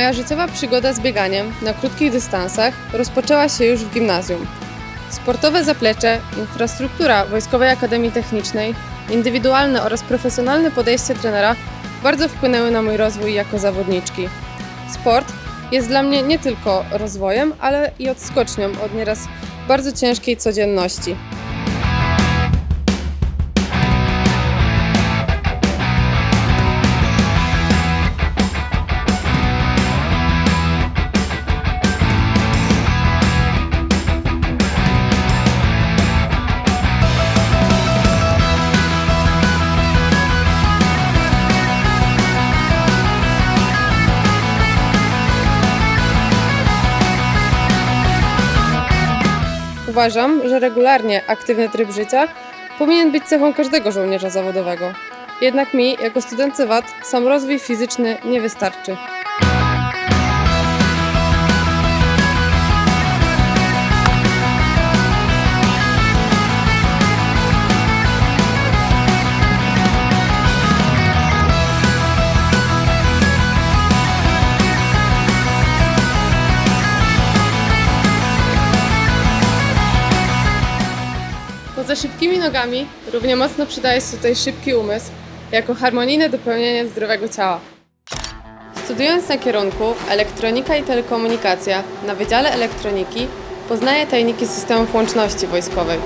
Moja życiowa przygoda z bieganiem na krótkich dystansach rozpoczęła się już w gimnazjum. Sportowe zaplecze, infrastruktura Wojskowej Akademii Technicznej, indywidualne oraz profesjonalne podejście trenera bardzo wpłynęły na mój rozwój jako zawodniczki. Sport jest dla mnie nie tylko rozwojem, ale i odskocznią od nieraz bardzo ciężkiej codzienności. Uważam, że regularnie aktywny tryb życia powinien być cechą każdego żołnierza zawodowego. Jednak mi, jako studentce WAT, sam rozwój fizyczny nie wystarczy. Poza szybkimi nogami równie mocno przydaje się tutaj szybki umysł jako harmonijne dopełnienie zdrowego ciała. Studiując na kierunku elektronika i telekomunikacja na Wydziale Elektroniki poznaję tajniki systemów łączności wojskowej.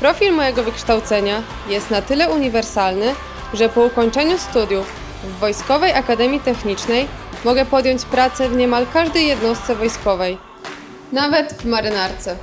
Profil mojego wykształcenia jest na tyle uniwersalny, że po ukończeniu studiów w Wojskowej Akademii Technicznej mogę podjąć pracę w niemal każdej jednostce wojskowej, nawet w marynarce.